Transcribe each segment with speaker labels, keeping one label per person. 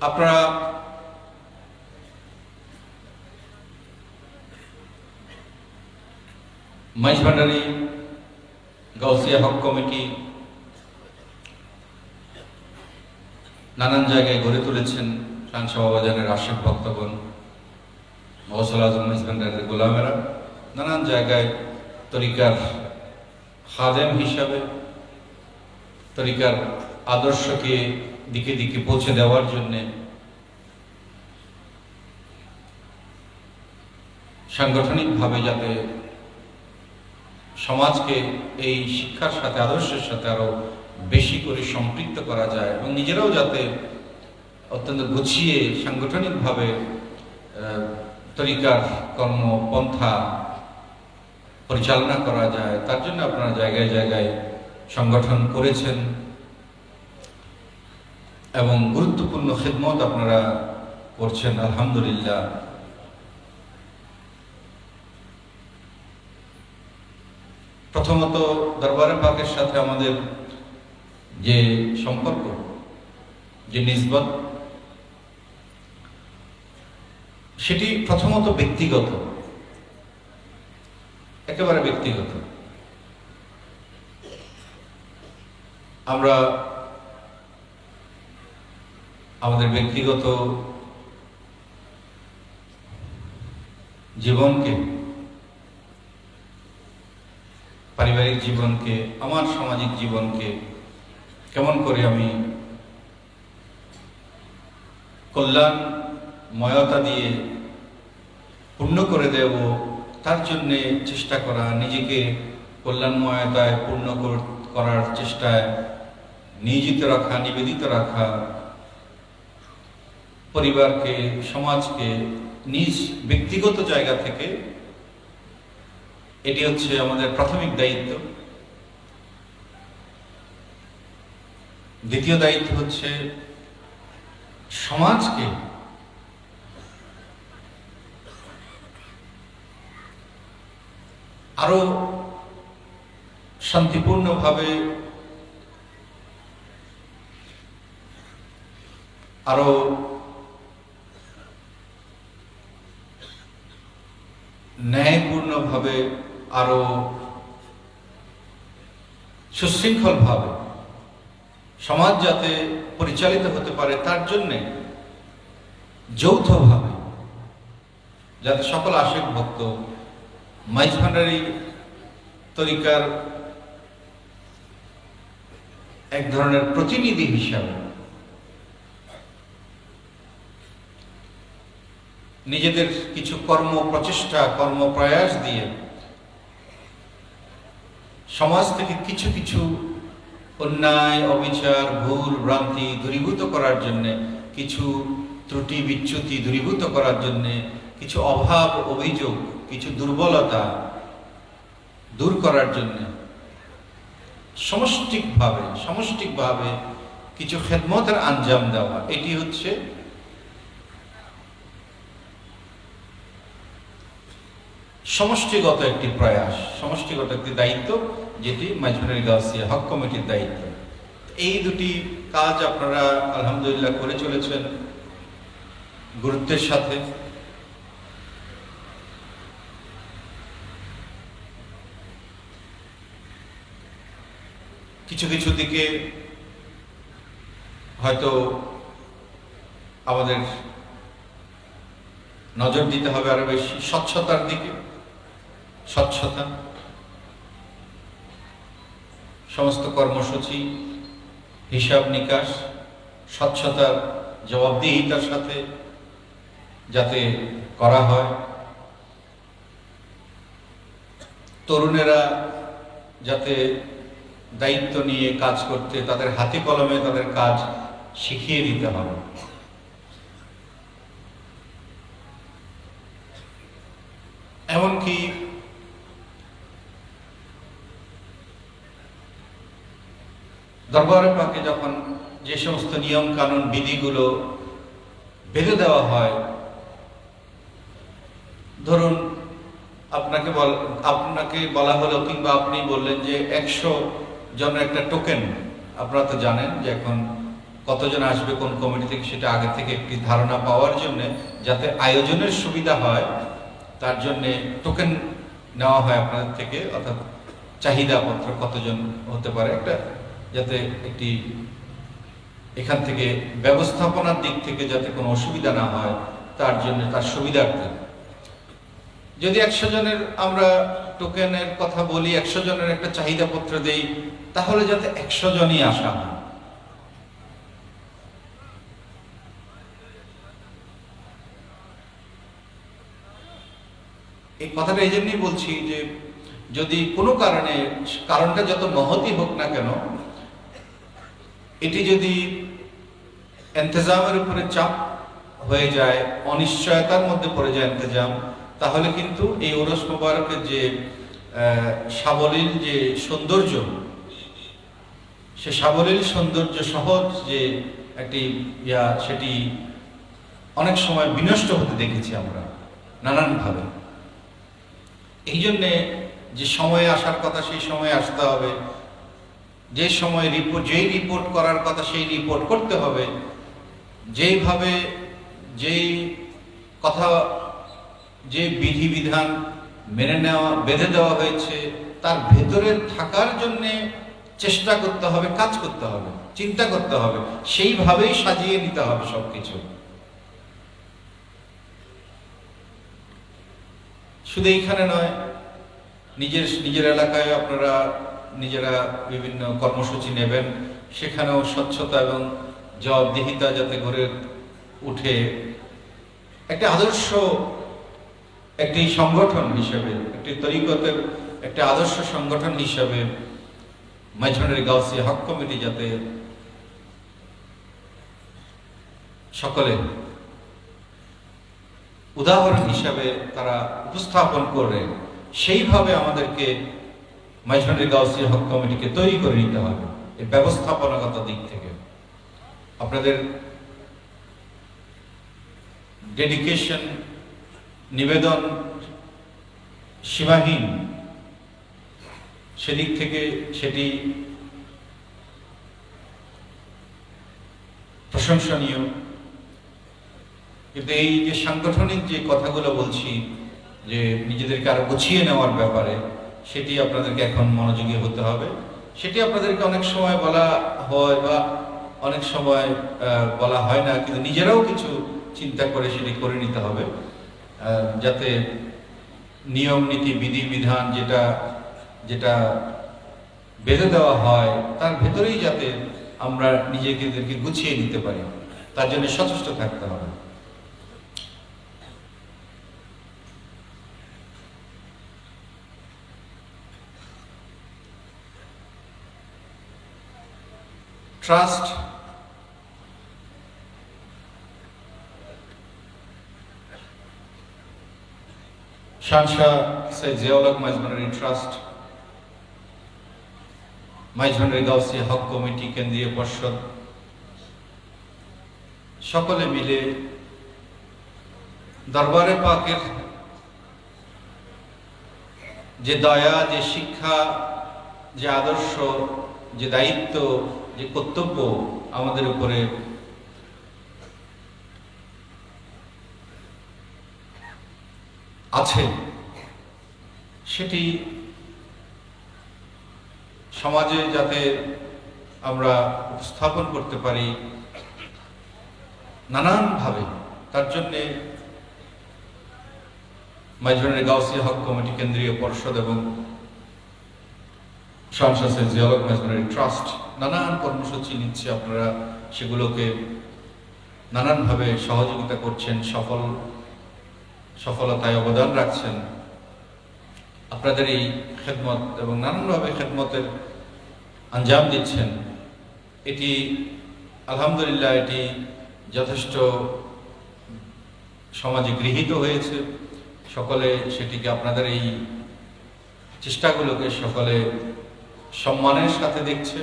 Speaker 1: আপনারা মাইজভান্ডারি গাউসিয়া হক কমিটি নানান জায়গায় গড়ে তুলেছেন শাহবাজানের আশিক ভক্তগণ, মহসল আজম মাইজভান্ডারের গোলামেরা, নানান জায়গায় তরিকার খাদেম হিসাবে, তরিকার আদর্শকে দিকে দিকে পৌঁছে দেওয়ার জন্যে সাংগঠনিকভাবে যাতে সমাজকে এই শিক্ষার সাথে, আদর্শের সাথে আরও বেশি করে সম্পৃক্ত করা যায় এবং নিজেরাও যাতে অত্যন্ত গুছিয়ে সাংগঠনিকভাবে তরিকার কর্মপন্থা পরিচালনা করা যায়। তার জন্য আপনারা জায়গায় জায়গায় সংগঠন করেছেন। এবং গুরুত্বপূর্ণ খেদমত আপনারা করছেন, আলহামদুলিল্লাহ। প্রথমত দরবারে পাকের সাথে আমাদের যে সম্পর্ক, যে নিসবত, সেটি প্রথমত ব্যক্তিগত, একেবারে ব্যক্তিগত। আমরা আমাদের ব্যক্তিগত জীবনকে, পারিবারিক জীবনকে, আমার সামাজিক জীবনকে কেমন করে আমি কল্যাণ ময়তা দিয়ে পূর্ণ করে দেব, তার জন্যে চেষ্টা করা, নিজেকে কল্যাণময়তায় পূর্ণ কর- করার চেষ্টায় নিয়োজিত রাখা, নিবেদিত রাখা পরিবারকে, সমাজকে, নিজ ব্যক্তিগত জায়গা থেকে এটি হচ্ছে আমাদের প্রাথমিক দায়িত্ব। দ্বিতীয় দায়িত্ব হচ্ছে সমাজকে আরও শান্তিপূর্ণভাবে, আরও ন্যায়পূর্ণভাবে আরও সুশৃঙ্খলভাবে সমাজ যাতে পরিচালিত হতে পারে, তার জন্যে যৌথভাবে যাতে সকল আশেক ভক্ত মাইজ ভান্ডারি তরিকার এক ধরনের প্রতিনিধি হিসাবে নিজেদের কিছু কর্ম প্রচেষ্টা, কর্ম প্রয়াস দিয়ে সমাজ থেকে কিছু কিছু অন্যায়, অবিচার, ভুল, ভ্রান্তি দূরীভূত করার জন্য, কিছু ত্রুটি, বিচ্যুতি দূরীভূত করার জন্যে, কিছু অভাব, অভিযোগ, কিছু দুর্বলতা দূর করার জন্য সমষ্টিকভাবে সমষ্টিকভাবে কিছু খেদমতের আঞ্জাম দেওয়া। এটি হচ্ছে সমষ্টিগত একটি প্রয়াস, সমষ্টিগত একটি দায়িত্ব, যেটি মাইজুনারি গাউসিয়া হক কমিটির দায়িত্ব। এই দুটি কাজ আপনারা আলহামদুলিল্লাহ করে চলেছেন গুরুত্বের সাথে। কিছু কিছু দিকে হয়তো আমাদের নজর দিতে হবে আরও বেশি, স্বচ্ছতার দিকে। স্বচ্ছতা, সমস্ত কর্মসূচি, হিসাব নিকাশ, স্বচ্ছতার জবাবদিহিতার সাথে যাতে করা হয়। তরুণেরা যাতে দায়িত্ব নিয়ে কাজ করতে, তাদের হাতে কলমে তাদের কাজ শিখিয়ে দিতে হবে। দরবারে পাকে যখন যে সমস্ত নিয়ম কানুন বিধিগুলো বেঁধে দেওয়া হয়, ধরুন আপনাকে বল, আপনাকে বলা হলো কিংবা আপনি বললেন যে একশো জনের একটা টোকেন, আপনারা তো জানেন যে এখন কতজন আসবে, কোন কমিটি থেকে, সেটা আগে থেকে একটি ধারণা পাওয়ার জন্য যাতে আয়োজনের সুবিধা হয়, তার জন্যে টোকেন নেওয়া হয় আপনাদের থেকে, অর্থাৎ চাহিদাপত্র কতজন হতে পারে, একটা যাতে একটি এখান থেকে ব্যবস্থাপনার দিক থেকে যাতে কোনো অসুবিধা না হয়, তার জন্য তার সুবিধার্থে। যদি একশো জনের আমরা টোকেনের কথা বলি, একশো জনের একটা চাহিদা পত্র দেই, তাহলে যাতে একশো জনই আসা হয়। এই কথাটা এই জন্যই বলছি যে, যদি কোনো কারণে, কারণটা যত মহতি হোক না কেন এটি যদি এন্তেজামের উপরে চাপ হয়ে যায়, অনিশ্চয়তার মধ্যে পড়ে যায় এন্তেজাম, তাহলে কিন্তু এই ওরস মোবারকের যে সাবলীল যে সৌন্দর্য, সে সাবলীল সৌন্দর্য সহজ যে একটি ইয়া, সেটি অনেক সময় বিনষ্ট হতে দেখেছি আমরা নানানভাবে। এই জন্যে যে সময়ে আসার কথা, সেই সময়ে আসতে হবে। যে সময় রিপোর্ট যেই রিপোর্ট করার কথা সেই রিপোর্ট করতে হবে। যেইভাবে যেই কথা, যে বিধিবিধান মেনে নেওয়া, বেঁধে দেওয়া হয়েছে, তার ভেতরে থাকার জন্যে চেষ্টা করতে হবে, কাজ করতে হবে, চিন্তা করতে হবে, সেইভাবেই সাজিয়ে নিতে হবে সবকিছু। শুধু এইখানে নয়, নিজের নিজের এলাকায় আপনারা নিজেরা বিভিন্ন কর্মসূচি নেবেন, সেখানেও স্বচ্ছতা এবং জবাবদিহিতা যাতে গড়ে উঠে। একটা আদর্শ একটি সংগঠন হিসেবে, একটি তরিকতের একটা আদর্শ সংগঠন হিসেবে মাইঝনের গাউসি হক কমিটি যাতে সকলে উদাহরণ হিসাবে তারা উপস্থাপন করে, সেইভাবে আমাদেরকে মাইঝনের গাউসি হক কমিটিকে তৈরি করে নিতে হবে এই ব্যবস্থাপনাগত দিক থেকে। আপনাদের ডেডিকেশন নিবেদন সীমাহীন। সেদিক থেকে সেটি প্রশংসনীয়। কিন্তু এই যে সাংগঠনিক যে কথাগুলো বলছি, যে নিজেদেরকে আরও গুছিয়ে নেওয়ার ব্যাপারে সেটি আপনাদেরকে এখন মনোযোগী হতে হবে। সেটি আপনাদেরকে অনেক সময় বলা হয় বা অনেক সময় বলা হয় না, কিন্তু নিজেরাও কিছু চিন্তা করে সেটি করে নিতে হবে। যাতে নিয়ম, নীতি, বিধি, বিধান যেটা যেটা বেঁধে দেওয়া হয়, তার ভেতরেই যাতে আমরা নিজেদেরকে গুছিয়ে নিতে পারি। তার জন্য সচেষ্ট থাকতে হবে। শানশাহ সৈয়দ জিয়াউল হক মাইজমানারি ট্রাস্ট মাইজমানারি গাউসিয়া হক কমিটি কেন্দ্রীয় পর্ষদ সকলে মিলে দরবারে পাকের যে দয়া, যে শিক্ষা, যে আদর্শ, যে দায়িত্ব যে কর্তব্য আমাদের উপরে আছে, সেটি সমাজে যাতে আমরা উপস্থাপন করতে পারি নানানভাবে, তার জন্যে মাইজনের গাউসিয়া হক কমিটি, কেন্দ্রীয় পর্ষদ এবং সংসদ জিয়ালক মাইজমারি ট্রাস্ট নানান কর্মসূচি নিচ্ছে আপনারা, সেগুলোকে নানানভাবে সহযোগিতা করছেন, সফল, সফলতায় অবদান রাখছেন। আপনাদের এই খেদমত এবং নানানভাবে খেদমতের আঞ্জাম দিচ্ছেন। এটি, আলহামদুলিল্লাহ, এটি যথেষ্ট সমাজে গৃহীত হয়েছে। সকলে সেটিকে, আপনাদের এই চেষ্টাগুলোকে সকলে সম্মানের সাথে দেখছে।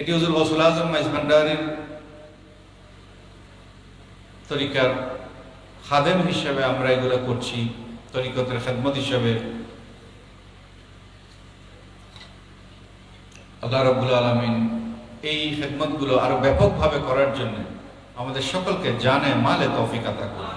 Speaker 1: এটি হুজুর গসুল আজম মাইজ ভান্ডারের তরিকার খাদেম হিসেবে আমরা এগুলো করছি, তরিকতের খেদমত হিসেবে। আল্লাহ রব্বুল আলমিন এই খেদমতগুলো আরও ব্যাপকভাবে করার জন্য আমাদের সকলকে জানে, মালে তৌফিক আতা করুন।